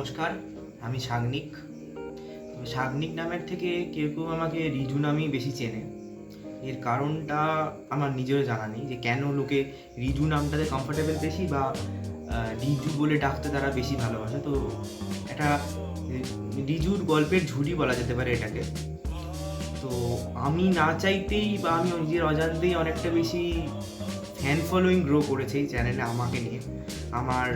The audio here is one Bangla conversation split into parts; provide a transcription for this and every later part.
নমস্কার, আমি সাগনিক। সাগনিক নামের থেকে কেউ কেউ আমাকে রিজু নামেই বেশি চেনে। এর কারণটা আমার নিজেরও জানা নেই যে কেন লোকে রিজু নামটাতে কমফোর্টেবল বেশি বা রিজু বলে ডাকতে তারা বেশি ভালোবাসে। তো এটা রিজুর গল্পের ঝুড়ি বলা যেতে পারে এটাকে। তো আমি না চাইতেই বা আমি নিজের অজান্তেই অনেকটা বেশি ফ্যান ফলোয়িং গ্রো করেছে এই চ্যানেলে আমাকে নিয়ে। আমার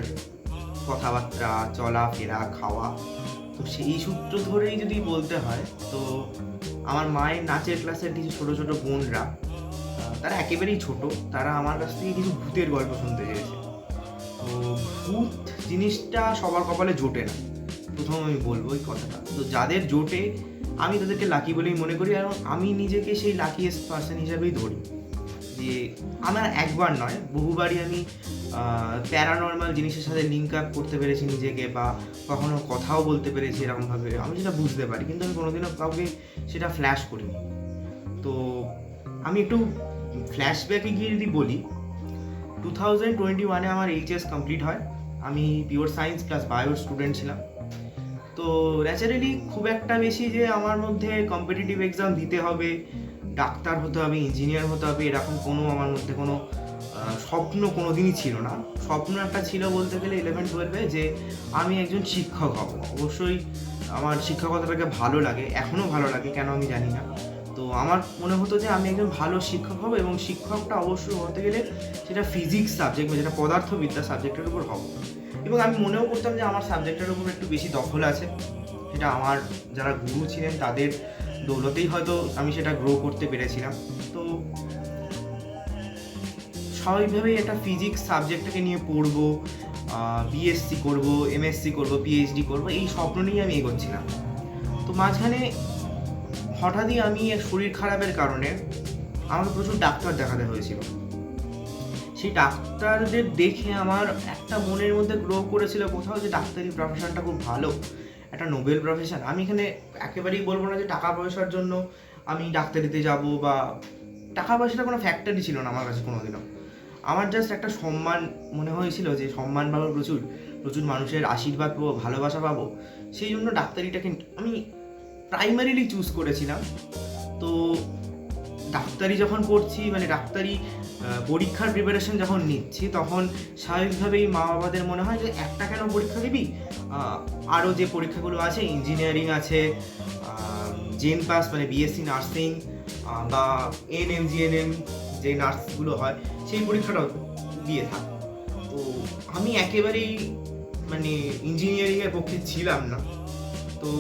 কথাবার্তা, চলাফেরা, খাওয়া। তো সেই সূত্র ধরেই যদি বলতে হয়, তো আমার মায়ের নাচের ক্লাসের কিছু ছোট ছোট বোনরা তারা একেবারেই ছোট। তারা আমার কাছ থেকে কিছু ভূতের গল্প শুনতে চেয়েছে। তো ভূত জিনিসটা সবার কপালে জোটে না। প্রথম আমি বলব এই কথাটা। তো যাদের জোটে, আমি তাদেরকে লাকি বলেই মনে করি এবং আমি নিজেকে সেই লাকিয়েস্ট পার্সন হিসাবেই ধরি। যে আমার একবার নয়, বহুবারই আমি প্যারানর্মাল জিনিসের সাথে লিঙ্ক আপ করতে পেরেছি নিজেকে বা কখনো কথাও বলতে পেরেছি এরকমভাবে। আমি সেটা বুঝতে পারি, কিন্তু আমি কোনোদিনও কাউকে সেটা ফ্ল্যাশ করিনি। তো আমি একটু ফ্ল্যাশব্যাকে গিয়ে যদি বলি টু থাউজেন্ড টোয়েন্টি ওয়ানে আমার এইচএস কমপ্লিট হয়। আমি পিওর সায়েন্স প্লাস বায়োর স্টুডেন্ট ছিলাম। তো ন্যাচারালি খুব একটা বেশি যে আমার মধ্যে কম্পিটিটিভ এক্সাম দিতে হবে ডাক্তার হতে হবে ইঞ্জিনিয়ার হতে হবে, এরকম কোনো আমার মধ্যে কোনো স্বপ্ন কোনো দিনই ছিল না। স্বপ্ন একটা ছিল বলতে গেলে ইলেভেন টুয়েলভে যে আমি একজন শিক্ষক হব। অবশ্যই আমার শিক্ষকতাটাকে ভালো লাগে এখনও ভালো লাগে, কেন আমি জানি না। তো আমার মনে হতো যে আমি একজন ভালো শিক্ষক হব এবং শিক্ষকটা অবশ্যই হতে গেলে সেটা ফিজিক্স সাবজেক্ট বা যেটা পদার্থবিদ্যা সাবজেক্টের উপর হব। এবং আমি মনেও করতাম যে আমার সাবজেক্টের উপর একটু বেশি দখল আছে। সেটা আমার যারা গুরু ছিলেন তাদের দৌলতেই হয়তো আমি সেটা গ্রো করতে পেরেছিলাম। তো স্বাভাবিকভাবেই একটা ফিজিক্স সাবজেক্টটাকে নিয়ে পড়ব বিএসসি করব এমএসসি করব পিএইচডি করব, এই স্বপ্ন নিয়ে আমি এগোচ্ছিলাম। তো মাঝখানে হঠাৎই আমি শরীর খারাপের কারণে আমার প্রচুর ডাক্তার দেখাতে হয়েছিল। সেই ডাক্তারদের দেখে আমার একটা মনের মধ্যে গ্রো করেছিল কোথাও যে ডাক্তারি প্রফেশনটা খুব ভালো। একটা নোবেল প্রফেশন আমি এখানে একেবারেই বলব না যে টাকা পয়সার জন্য আমি ডাক্তারিতে যাব বা টাকা পয়সাটা কোনো ফ্যাক্টরই ছিল না আমার কাছে কোনোদিনও। আমার জাস্ট একটা সম্মান মনে হয়েছিল যে সম্মান পাবো প্রচুর প্রচুর মানুষের আশীর্বাদ পাবো, ভালোবাসা পাবো। সেই জন্য ডাক্তারিটাকে আমি প্রাইমারিলি চুজ করেছিলাম। তো ডাক্তারি যখন পড়ছি মানে ডাক্তারি পরীক্ষার প্রিপারেশন যখন নিচ্ছি, তখন স্বাভাবিকভাবেই মা বাবাদের মনে হয় যে, একটা কেন পরীক্ষা দিবি? আরও যে পরীক্ষাগুলো আছে ইঞ্জিনিয়ারিং আছে জেন পাস মানে বিএসসি নার্সিং বা N M G N M যে নার্সগুলো হয়, সেই পরীক্ষাটাও দিয়ে থাক। তো আমি একেবারেই মানে ইঞ্জিনিয়ারিংয়ের পক্ষে ছিলাম না। তো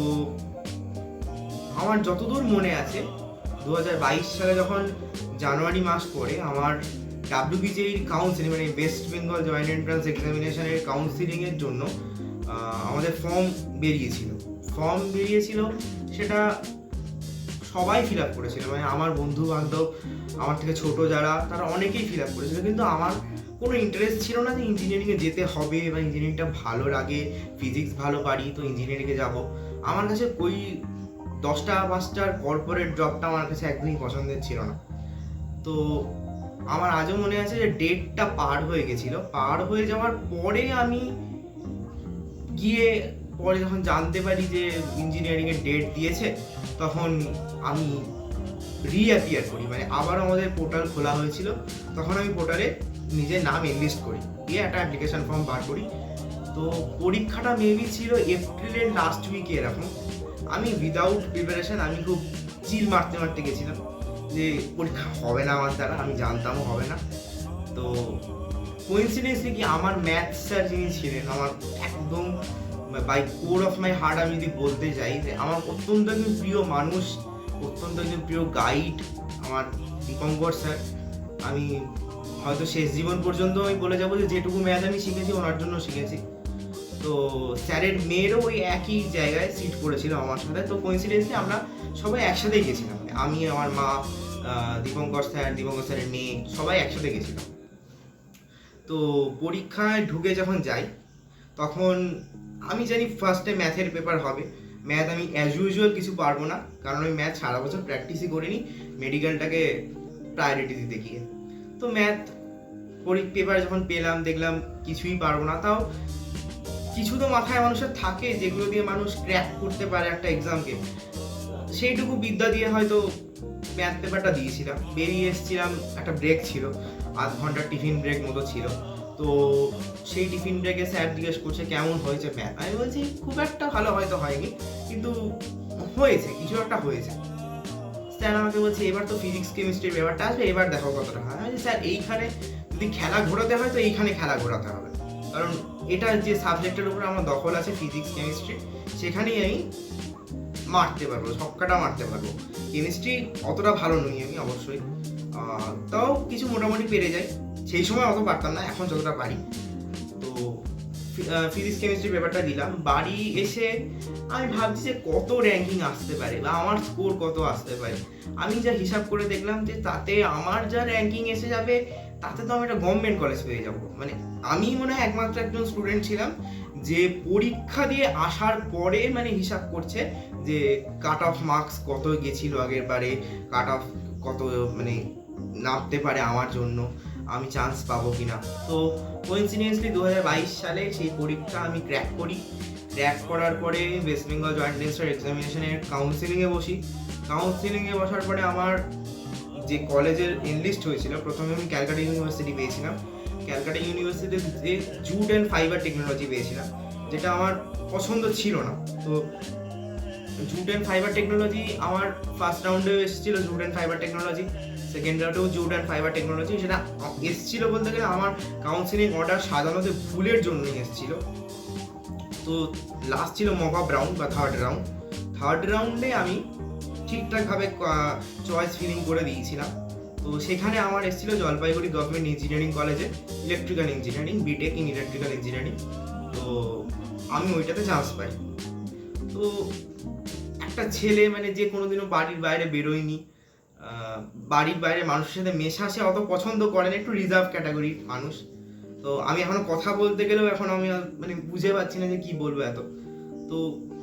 আমার যতদূর মনে আছে দু হাজার বাইশ সালে যখন জানুয়ারি মাস পরে আমার ডাব্লিউবিজের কাউন্সিলিং মানে ওয়েস্ট বেঙ্গল জয়েন্ট এন্ট্রান্স এক্সামিনেশনের কাউন্সিলিংয়ের জন্য আমাদের ফর্ম বেরিয়েছিল। ফর্ম বেরিয়েছিল, সেটা সবাই ফিল আপ করেছিল। মানে আমার বন্ধু বান্ধব আমার থেকে ছোট যারা, তারা অনেকেই ফিল আপ করেছিল। কিন্তু আমার কোনো ইন্টারেস্ট ছিল না যে ইঞ্জিনিয়ারিংয়ে যেতে হবে বা ইঞ্জিনিয়ারিংটা ভালো লাগে ফিজিক্স ভালো পারি, তো ইঞ্জিনিয়ারিংয়ে যাব। আমার কাছে ওই দশটা পাঁচটার কর্পোরেট জবটা আমার কাছে একদমই পছন্দের ছিল না। তো আমার আজও মনে আছে যে ডেটটা পার হয়ে গেছিল। পার হয়ে যাওয়ার পরে আমি গিয়ে পরে যখন জানতে পারি যে ইঞ্জিনিয়ারিংয়ের ডেট দিয়েছে, তখন আমি রিঅ্যাপিয়ার করি। মানে আবার আমাদের পোর্টাল খোলা হয়েছিল। তখন আমি পোর্টালে নিজের নাম এনলিস্ট করি। দিয়ে একটা অ্যাপ্লিকেশন ফর্ম বার করি। তো পরীক্ষাটা মেবি ছিল এপ্রিলের লাস্ট উইকে এরকম। আমি উইদাউট প্রিপারেশন আমি খুব চিল মারতে মারতে গেছিলাম। যে পরীক্ষা হবে না আমার দ্বারা, আমি জানতামও হবে না। তো কোইন্সিডেন্সলি কি আমার ম্যাথ স্যার যিনি ছিলেন, আমার একদম by core of my heart আমি যদি বলতে চাই যে আমার অত্যন্ত একজন প্রিয় মানুষ, অত্যন্ত একজন প্রিয় গাইড আমার দীপঙ্কর স্যার আমি হয়তো শেষ জীবন পর্যন্ত আমি বলে যাব যে যেটুকু ম্যাথ আমি শিখেছি, ওনার জন্য শিখেছি। তো স্যারের মেয়েরও ওই একই জায়গায় সিট পড়েছিল আমার সাথে। তো কোইন্সিডেন্সলি আমরা সবাই একসাথেই গেছিলাম। মানে আমি, আমার মা দীপঙ্কর স্যার, দীপঙ্কর স্যারের মেয়ে, সবাই একসাথে গেছিলাম। তো পরীক্ষায় ঢুকে যখন যাই, তখন আমি জানি ফার্স্টে ম্যাথের পেপার হবে। ম্যাথ আমি অ্যাজ ইউজুয়াল কিছু পারব না, কারণ আমি ম্যাথ সারা বছর প্র্যাকটিসই করিনি মেডিকেলটাকে প্রায়োরিটি দিতে গিয়ে। তো ম্যাথ পরীক্ষা পেপার যখন পেলাম, দেখলাম কিছুই পারব না। তাও কিছু তো মাথায় মানুষের থাকে যেগুলো দিয়ে মানুষ ক্র্যাক করতে পারে একটা এক্সামকে সেইটুকু বিদ্যা দিয়ে হয়তো ম্যাথ পেপারটা দিয়েছিলাম। বেরিয়ে এসেছিলাম, একটা ব্রেক ছিল, আধ ঘণ্টা টিফিন ব্রেক মতো ছিল। তো সেই টিফিন ব্রেকে স্যার জিজ্ঞেস করছে, কেমন হয়েছে ম্যাথ আমি বলছি, খুব একটা ভালো হয়তো হয়নি, কিন্তু হয়েছে, কিছু একটা হয়েছে। স্যার আমাকে বলছে, এবার তো ফিজিক্স কেমিস্ট্রির ব্যাপারটা আসবে, এবার দেখো কতটা হয়। স্যার, এইখানে যদি খেলা ঘোরাতে হয়, তো এইখানে খেলা ঘোরাতে হবে। কারণ এটা যে সাবজেক্টের উপরে আমার দখল আছে ফিজিক্স, কেমিস্ট্রি, সেখানেই আমি মারতে পারব, ছক্কাটা মারতে পারব। কেমিস্ট্রি অতটা ভালো নই আমি অবশ্যই। তাও কিছু মোটামুটি পেরে যাই। সেই সময় অত পারতাম না, এখন যতটা পারি। তো ফিজিক্স, কেমিস্ট্রি ব্যাপারটা দিলাম। বাড়ি এসে আমি ভাবছি যে কত র্যাঙ্কিং আসতে পারে বা আমার স্কোর কত আসতে পারে। আমি যা হিসাব করে দেখলাম যে তাতে আমার যা র্যাঙ্কিং এসে যাবে তাতে তো আমি একটা গভর্নমেন্ট কলেজ পেয়ে যাব। মানে আমি মনে হয় একমাত্র একজন স্টুডেন্ট ছিলাম যে পরীক্ষা দিয়ে আসার পরে মানে হিসাব করছে যে কাট অফ মার্কস কত গেছিল আগের বারে কাট অফ কত মানে নামতে পারে আমার জন্য, আমি চান্স পাবো কিনা। তো কোইন্সিডেন্সলি দু সালে সেই পরীক্ষা আমি ক্র্যাক করি। ক্র্যাক করার পরে ওয়েস্ট বেঙ্গল জয়েন্ট এক্সামিনেশনের কাউন্সিলিংয়ে বসি। কাউন্সিলিংয়ে বসার পরে আমার যে কলেজের এনলিস্ট হয়েছিল, প্রথমে আমি ক্যালকাটা ইউনিভার্সিটি পেয়েছিলাম। ক্যালকাটা ইউনিভার্সিটিতে যে জুট অ্যান্ড ফাইবার টেকনোলজি পেয়েছিলাম, যেটা আমার পছন্দ ছিল না। তো জুট অ্যান্ড ফাইবার টেকনোলজি আমার ফার্স্ট রাউন্ডেও এসেছিল, jute and fibre technology second রাউন্ডেও jute and fibre technology সেটা এসেছিল বলতে গেলে আমার কাউন্সিলিং অর্ডার সাধারণত ভুলের জন্যই এসেছিল। তো লাস্ট ছিল মক আপ রাউন্ড বা থার্ড রাউন্ড থার্ড রাউন্ডে আমি ঠিকঠাকভাবে চয়েস ফিলিং করে দিয়েছিলাম। তো সেখানে আমার এসেছিল জলপাইগুড়ি গভর্নমেন্ট ইঞ্জিনিয়ারিং কলেজে electrical engineering BTech in electrical engineering তো আমি ওইটাতে চান্স পাই। তো একটা ছেলে মানে যে কোনোদিনও বাড়ির বাইরে বেরোয়নি বাড়ির বাইরে মানুষের সাথে মেশা সে অত পছন্দ করেন একটু রিজার্ভ ক্যাটাগরির মানুষ। তো আমি এখনও কথা বলতে গেলেও এখন আমি মানে বুঝে পাচ্ছি না যে কি বলব এত। তো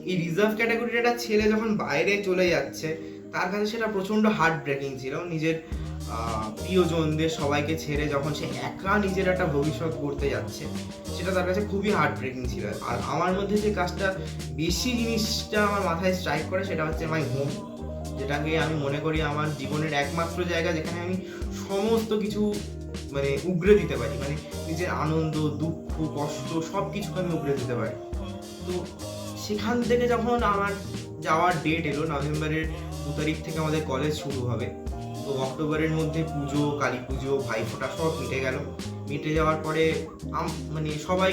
এই রিজার্ভ ক্যাটাগরির একটা ছেলে যখন বাইরে চলে যাচ্ছে, তার কাছে সেটা প্রচণ্ড হার্ট ব্রেকিং ছিল। নিজের প্রিয়জনদের সবাইকে ছেড়ে যখন সে একা নিজের একটা ভবিষ্যৎ করতে যাচ্ছে, সেটা তার কাছে খুবই হার্ট ব্রেকিং ছিল। আর আমার মধ্যে যে কাজটা বেশি জিনিসটা আমার মাথায় স্ট্রাইক করে, সেটা হচ্ছে মাই হোম যেটাকে আমি মনে করি আমার জীবনের একমাত্র জায়গা, যেখানে আমি সমস্ত কিছু মানে উগরে দিতে পারি। মানে নিজের আনন্দ, দুঃখ, কষ্ট সব কিছুকে আমি উগরে দিতে পারি। তো সেখান থেকে যখন আমার যাওয়ার ডেট এলো, নভেম্বরের দু তারিখ থেকে আমাদের কলেজ শুরু হবে। তো অক্টোবরের মধ্যে পুজো, কালী পুজো ভাইফোঁটা সব মিটে গেল। মিটে যাওয়ার পরে মানে সবাই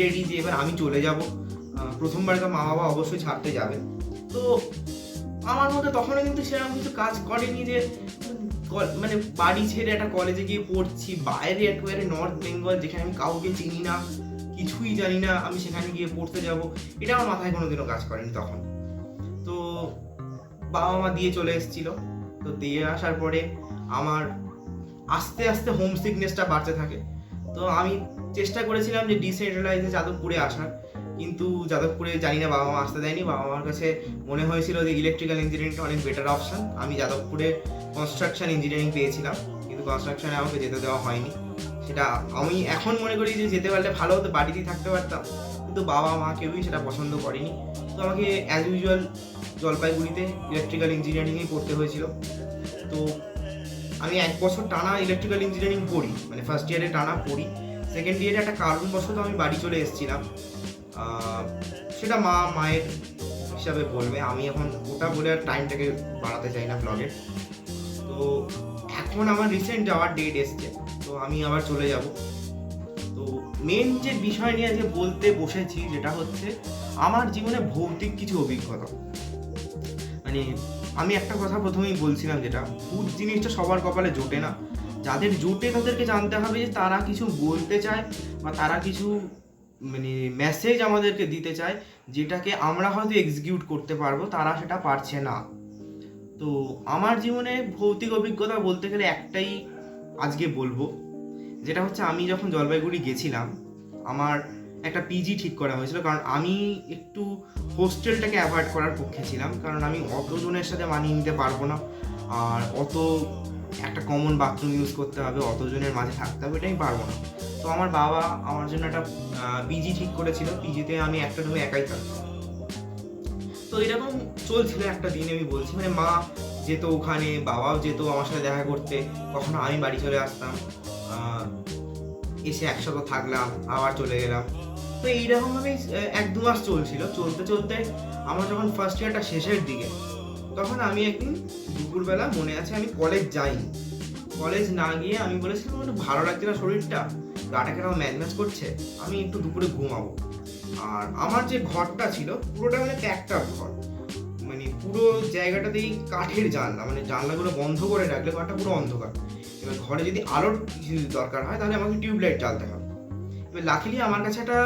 রেডি যে এবার আমি চলে যাব। প্রথমবার তো মা বাবা অবশ্যই ছাড়তে যাবে। তো আমার মধ্যে তখনও কিন্তু সেরকম কিছু কাজ করেনি যে মানে বাড়ি ছেড়ে একটা কলেজে গিয়ে পড়ছি, বাইরে একেবারে নর্থ বেঙ্গল যেখানে আমি কাউকে চিনি না। কিছুই জানি না, আমি সেখানে গিয়ে পড়তে যাব। এটা আমার মাথায় কোনোদিনও কাজ করেনি তখন। তো বাবা মা দিয়ে চলে এসেছিল। তো দিয়ে আসার পরে আমার আস্তে আস্তে হোম সিকনেসটা বাড়তে থাকে। তো আমি চেষ্টা করেছিলাম যে ডিসেন্ট্রালাইজে যাদবপুরে আসার, কিন্তু যাদবপুরে জানি না বাবা মা আসতে দেয়নি। বাবা মার কাছে মনে হয়েছিল যে ইলেকট্রিক্যাল ইঞ্জিনিয়ারিংটা অনেক বেটার অপশান আমি যাদবপুরে কনস্ট্রাকশন ইঞ্জিনিয়ারিং পেয়েছিলাম, কিন্তু কনস্ট্রাকশনে আমাকে যেতে দেওয়া হয়নি। সেটা আমি এখন মনে করি যে যেতে পারলে ভালো হতো, বাড়িতেই থাকতে পারতাম। কিন্তু বাবা, মা কেউই সেটা পছন্দ করেনি। তো আমাকে অ্যাজ ইউজুয়াল জলপাইগুড়িতে ইলেকট্রিক্যাল ইঞ্জিনিয়ারিংয়েই পড়তে হয়েছিল। তো আমি এক বছর টানা ইলেকট্রিক্যাল ইঞ্জিনিয়ারিং পড়ি মানে ফার্স্ট ইয়ারে টানা পড়ি। সেকেন্ড ইয়ারে একটা কারণবশত আমি বাড়ি চলে এসেছিলাম। সেটা মা, মায়ের হিসাবে বলবে। আমি এখন ওটা বলে আর টাইমটাকে বাড়াতে চাই না ব্লগের তো এখন আমার রিসেন্ট যাওয়ার ডেট এসছে। আমি আবার চলে যাব। তো মেন যে বিষয় নিয়ে যে বলতে বসেছি যেটা হচ্ছে আমার জীবনে ভৌতিক কিছু অভিজ্ঞতা। মানে আমি একটা কথা প্রথমেই বলছিলাম যেটা, ভূত জিনিসটা সবার কপালে জোটে না। যাদের জোটে তাদেরকে জানতে হবে যে তারা কিছু বলতে চায় বা তারা কিছু মানে মেসেজ আমাদেরকে দিতে চায় যেটাকে আমরা হয়তো এক্সিকিউট করতে পারব, তারা সেটা পারছে না। তো আমার জীবনে ভৌতিক অভিজ্ঞতা বলতে গেলে একটাই আজকে বলব। যেটা হচ্ছে আমি যখন জলপাইগুড়ি গেছিলাম, আমার একটা পিজি ঠিক করা হয়েছিল, কারণ আমি একটু হোস্টেলটাকে অ্যাভয়েড করার পক্ষে ছিলাম, কারণ আমি অতজনের সাথে মানিয়ে নিতে পারব না। আর অত একটা কমন বাথরুম ইউজ করতে হবে, অতজনের মাঝে থাকতে হবে এটা আমি পারব না। তো আমার বাবা আমার জন্য একটা পিজি ঠিক করেছিল পিজিতে আমি একটা রুমে একাই থাকতাম। তো এরকম চলছিল একটা দিন, আমি বলছি মানে মা যেত ওখানে, বাবাও যেত আমার সাথে দেখা করতে, কখনো আমি বাড়ি চলে আসতাম। এসে একসাথে থাকলাম, আবার চলে গেলাম। তো এইরকমভাবে এক দু মাস চলছিল। চলতে চলতে আমার যখন ফার্স্ট ইয়ারটা শেষের দিকে, তখন আমি একদিন দুপুরবেলা মনে আছে আমি কলেজ যাইনি। কলেজ না গিয়ে আমি বলেছিলাম একটু ভালো লাগছে না শরীরটা। গাটা কেন ম্যাচ করছে? আমি একটু দুপুরে ঘুমাবো। আর আমার যে ঘরটা ছিল, পুরোটা মানে একটা ঘর। মানে পুরো জায়গাটাতেই কাঠের জানলা মানে জানলাগুলো বন্ধ করে রাখলে ঘরটা পুরো অন্ধকার। এবার ঘরে যদি আলোর দরকার হয়, তাহলে আমাকে টিউবলাইট জ্বালতে হবে। এবার লাকিলি আমার কাছে একটা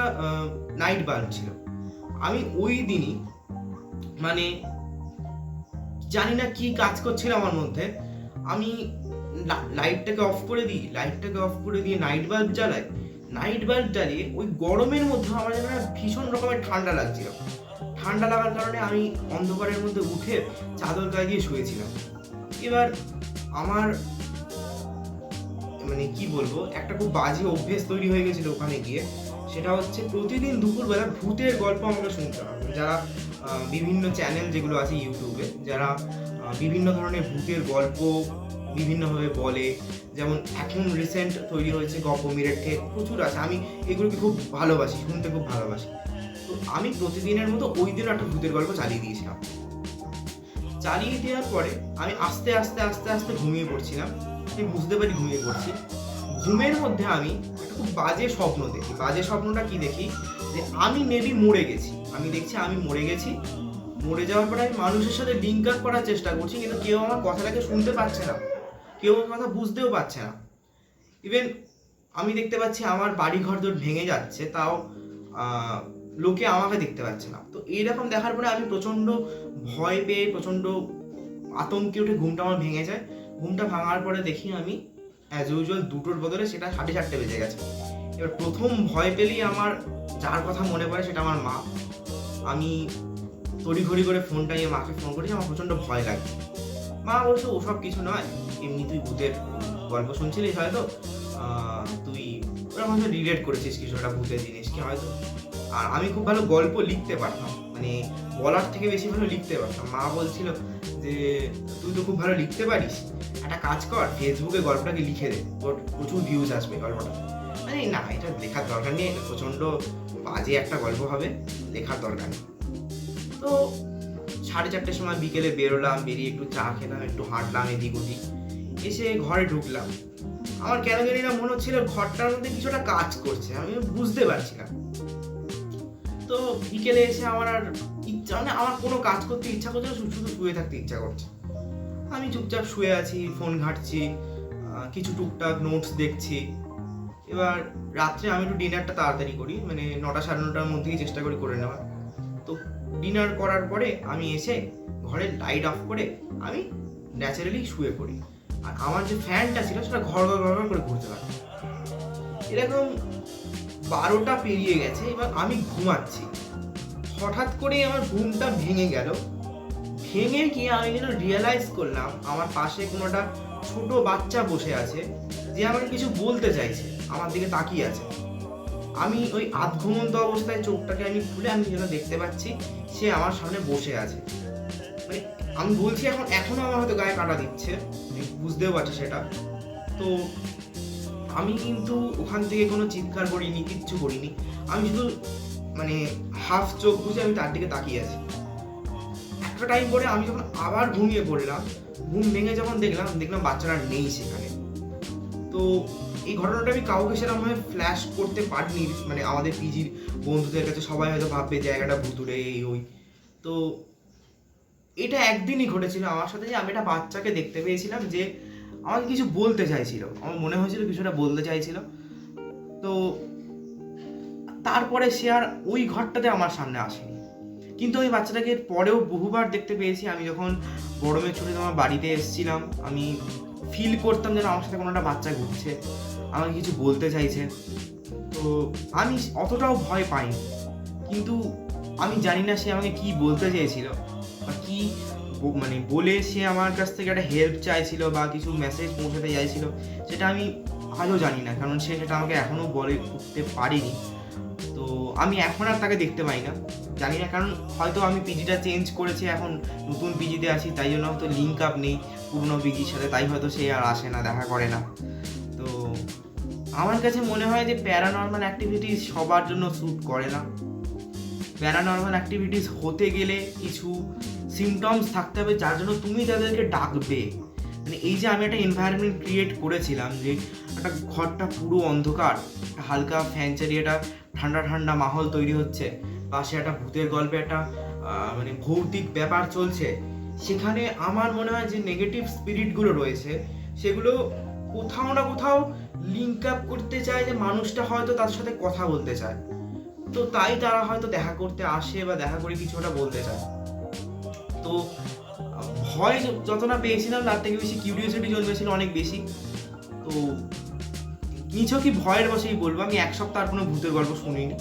নাইট বাল্ব ছিল। আমি ওই দিনই মানে জানি না কি কাজ করছিল আমার মধ্যে, আমি লাইটটাকে অফ করে দিই লাইটটাকে অফ করে দিয়ে নাইট বাল্ব জ্বালাই। নাইট বাল্ব জ্বালিয়ে ওই গরমের মধ্যে আমার যেন ভীষণ রকমের ঠান্ডা লাগছিল। ঠান্ডা লাগার কারণে আমি অন্ধকারের মধ্যে উঠে চাদর গায়ে দিয়ে শুয়েছিলাম। এবার আমার মানে কি বলব, একটা খুব বাজে অভ্যেস তৈরি হয়ে গেছিল ওখানে গিয়ে। সেটা হচ্ছে প্রতিদিন দুপুরবেলা ভূতের গল্প আমাকে শুনতে হবে যারা বিভিন্ন চ্যানেল যেগুলো আছে ইউটিউবে যারা বিভিন্ন ধরনের ভূতের গল্প বিভিন্নভাবে বলে, যেমন এখন রিসেন্ট তৈরি হয়েছে গপ মিরেটকে প্রচুর আছে। আমি এগুলোকে খুব ভালোবাসি, শুনতে খুব ভালোবাসি। তো আমি প্রতিদিনের মতো ওই দিন একটা ভূতের গল্প চালিয়ে দিয়েছিলাম। চালিয়ে দেওয়ার পরে আমি আস্তে আস্তে আস্তে আস্তে ঘুমিয়ে পড়ছিলাম। আমি বুঝতে পারি ঘুমিয়ে পড়ছি। ঘুমের মধ্যে আমি একটা খুব বাজে স্বপ্ন দেখি। বাজে স্বপ্নটা কি দেখি? যে আমি মেবি মরে গেছি। আমি দেখছি আমি মরে গেছি। মরে যাওয়ার পরে আমি মানুষের সাথে লিঙ্ক আপ করার চেষ্টা করছি, কিন্তু কেউ আমার কথাটাকে শুনতে পাচ্ছে না। কেউ আমার কথা বুঝতেও পারছে না। ইভেন আমি দেখতে পাচ্ছি আমার বাড়ি ঘর তোর ভেঙে যাচ্ছে, তাও লোকে আমাকে দেখতে পাচ্ছে না। তো এইরকম দেখার পরে আমি প্রচণ্ড ভয় পেয়ে, প্রচণ্ড আতঙ্কে উঠে ঘুমটা আমার ভেঙে যায়। ঘুমটা ভাঙার পরে দেখি আমি অ্যাজ ইউজুয়াল দুটোর বদলে সেটা সাড়ে চারটে বেজে গেছে। এবার প্রথম ভয় পেলেই আমার যার কথা মনে পড়ে সেটা আমার মা। আমি তড়িঘড়ি করে ফোনটা নিয়ে মাকে ফোন করেছি আমার প্রচণ্ড ভয় লাগে। মা বলছে ওসব কিছু নয়, এমনি তুই ভূতের গল্প শুনছিলিস হয়তো তুই ওরকম হয়তো রিলেট করেছিস কিছু একটা ভূতের জিনিসকে হয়তো। আর আমি খুব ভালো গল্প লিখতে পারতাম। মানে বলার থেকে বেশি ভালো লিখতে পারতাম। মা বলছিল যে, তুই তো খুব ভালো লিখতে পারিস। একটা কাজ কর ফেসবুকে গল্পটাকে লিখে দে। তোর প্রচুর ভিউজ আসবে গল্পটা। মানে না, এটা লেখার দরকার নেই, এটা প্রচণ্ড বাজে একটা গল্প হবে, লেখার দরকার নেই। তো সাড়ে চারটের সময় বিকেলে বেরোলাম, বেরিয়ে একটু চা খেলাম, একটু হাঁটলাম এদিক ওদিক। এসে ঘরে ঢুকলাম। আমার কেন জানি না মনে হচ্ছিল ঘরটার মধ্যে কিছুটা কাজ করছে, আমি বুঝতে পারছিলাম। তো বিকেলে এসে আমার আর ইচ্ছা মানে আমার কোনো কাজ করতে ইচ্ছা করছে শুধু শুধু শুয়ে থাকতে ইচ্ছা করছে। আমি চুপচাপ শুয়ে আছি ফোন ঘাঁটছি কিছু টুকটাক নোটস দেখছি। এবার রাত্রে আমি একটু ডিনারটা তাড়াতাড়ি করি মানে নটা সাড়ে নটার মধ্যেই চেষ্টা করি করে নেওয়ার। তো ডিনার করার পরে আমি এসে ঘরে লাইট অফ করে আমি ন্যাচারালি শুয়ে পড়ি। আর আমার যে ফ্যানটা ছিল, সেটা ঘর ঘর ঘর করে ঘুরতে থাকে এরকম বারোটা পেরিয়ে গেছে, এবার আমি ঘুমাচ্ছি। হঠাৎ করেই আমার ঘুমটা ভেঙে গেল। ভেঙে গিয়ে আমি যেন রিয়েলাইজ করলাম, আমার পাশে কোনোটা ছোট বাচ্চা বসে আছে, যে আমাকে কিছু বলতে চাইছে, আমার দিকে তাকিয়ে আছে। আমি ওই আধ ঘুমন্ত অবস্থায় চোখটাকে আমি খুলে আমি যেন দেখতে পাচ্ছি, সে আমার সামনে বসে আছে। মানে আমি বলছি, এখন, এখনও আমার হয়তো গায়ে কাটা দিচ্ছে বুঝতেও পারছি সেটা। তো আমি কিন্তু ওখান থেকে কোনো চিৎকার করিনি, কিচ্ছু করিনি। আমি শুধু মানে হাফ চোখ বুঝে আমি তার দিকে তাকিয়ে আছি। একটা টাইম পরে আমি যখন আবার ঘুমিয়ে পড়লাম, ঘুম ভেঙে যখন দেখলাম দেখলাম বাচ্চারা নেই সেখানে। তো এই ঘটনাটা আমি কাউকে সেরকমভাবে ফ্ল্যাশ করতে পারিনি মানে আমাদের পিজির বন্ধুদের কাছে সবাই হয়তো ভাববে জায়গাটা ভুতুরে এই ওই। তো এটা একদিনই ঘটেছিল। আমার সাথে যে আমি একটা বাচ্চাকে দেখতে পেয়েছিলাম যে আমাকে কিছু বলতে চাইছিল। আমার মনে হয়েছিল কিছুটা বলতে চাইছিল। তো তারপরে সে আর ওই ঘরটাতে আমার সামনে আসেনি। কিন্তু আমি বাচ্চাটাকে পরেও বহুবার দেখতে পেয়েছি। আমি যখন গরমের ছুটিতে আমার বাড়িতে এসেছিলাম, আমি ফিল করতাম যেন আমার সাথে কোনো একটা বাচ্চা ঘুরছে, আমাকে কিছু বলতে চাইছে। তো আমি অতটাও ভয় পাইনি। কিন্তু আমি জানি না সে আমাকে কি বলতে চেয়েছিল বা কি মানে বলে সে আমার কাছ থেকে একটা হেল্প চাইছিল বা কিছু মেসেজ পৌঁছাতে চাইছিল, সেটা আমি আজও জানি না, কারণ সে সেটা আমাকে এখনও বলে উঠতে পারিনি। তো আমি এখন আর তাকে দেখতে পাই না, জানি না, কারণ হয়তো আমি পিজিটা চেঞ্জ করেছি, এখন নতুন পিজিতে আছি, তাই জন্য হয়তো লিঙ্ক আপ নেই পুরনো পিজির সাথে, তাই হয়তো সে আর আসে না, দেখা করে না। তো আমার কাছে মনে হয় যে প্যারানর্মাল অ্যাক্টিভিটিস সবার জন্য স্যুট করে না। প্যারানর্মাল অ্যাক্টিভিটিস হতে গেলে কিছু সিমটমস থাকতে হবে, যার জন্য তুমি তাদেরকে ডাকবে। মানে এই যে আমি একটা এনভায়রনমেন্ট ক্রিয়েট করেছিলাম যে একটা ঘরটা পুরো অন্ধকার হালকা ফ্যান চালিয়ে একটা ঠান্ডা ঠান্ডা মাহল তৈরি হচ্ছে, পাশে একটা ভূতের গল্পে একটা মানে ভৌতিক ব্যাপার চলছে। সেখানে আমার মনে হয় যে নেগেটিভ স্পিরিটগুলো রয়েছে, সেগুলো কোথাও না কোথাও লিঙ্ক আপ করতে চায় যে মানুষটা হয়তো তার সাথে কথা বলতে চায়। তো তাই তারা হয়তো দেখা করতে আসে বা দেখা করে কিছু একটা বলতে চায়। তো, ভয় য- যত না পেয়েছিলাম, তার থেকে বেশি কিউরিওসিটি জন্মেছিল অনেক বেশি। তো কি ভয়ের বসেই বলব, আমি এক সপ্তাহ আর কোনো ভূতের গল্প শুনিনি।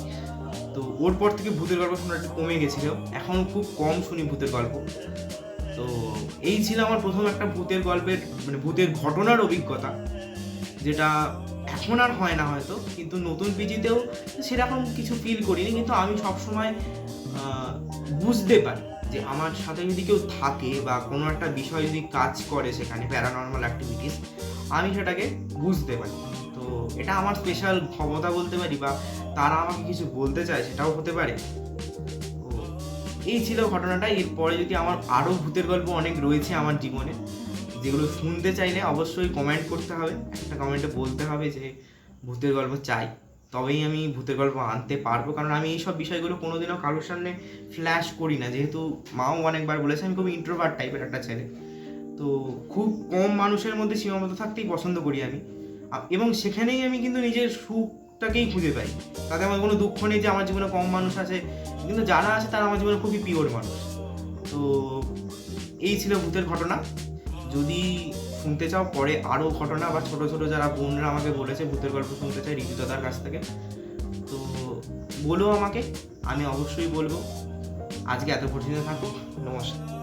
তো, ওর পর থেকে ভূতের গল্প শোনা একটু কমে গেছিল। এখন খুব কম শুনি ভূতের গল্প। তো, এই ছিল আমার প্রথম একটা ভূতের গল্পের মানে ভূতের ঘটনার অভিজ্ঞতা, যেটা এখন আর হয় না হয়তো, কিন্তু নতুন পিজিতেও সেরকম কিছু ফিল করিনি, কিন্তু আমি সবসময় বুঝতে পারি। যে আমার সাথে যদি কেউ থাকে বা কোনো একটা বিষয় যদি কাজ করে সেখানে প্যারানর্মাল অ্যাক্টিভিটিস আমি সেটাকে বুঝতে পারি। তো এটা আমার স্পেশাল ক্ষমতা বলতে পারি বা তারা আমাকে কিছু বলতে চায় সেটাও হতে পারে। এই ছিল ঘটনাটা। এরপরে যদি আমার আরও ভূতের গল্প অনেক রয়েছে আমার জীবনে, যেগুলো শুনতে চাইলে অবশ্যই কমেন্ট করতে হবে। একটা কমেন্টে বলতে হবে যে ভূতের গল্প চাই। তবেই আমি ভূতের গল্প আনতে পারব। কারণ আমি এইসব বিষয়গুলো কোনোদিনও কারোর সামনে ফ্ল্যাশ করি না। যেহেতু মাও অনেকবার বলেছে, আমি খুব ইন্ট্রোভার্ট টাইপের একটা ছেলে। তো খুব কম মানুষের মধ্যে সীমাবদ্ধ থাকতেই পছন্দ করি আমি। এবং সেখানেই আমি কিন্তু নিজের সুখটাকেই খুঁজে পাই। তাতে আমার কোনো দুঃখ নেই যে আমার জীবনে কম মানুষ আছে। কিন্তু যারা আছে তারা আমার জীবনে খুবই পিওর মানুষ। তো এই ছিল ভূতের ঘটনা। যদি শুনতে চাও, পরে আরও ঘটনা বা ছোটো ছোটো যারা বোনরা আমাকে বলেছে, ভূতের গল্প শুনতে চাই ঋতু দাদার কাছ থেকে। তো বলো আমাকে, আমি অবশ্যই বলব। আজকে এত পর্যন্ত থাকো নমস্কার।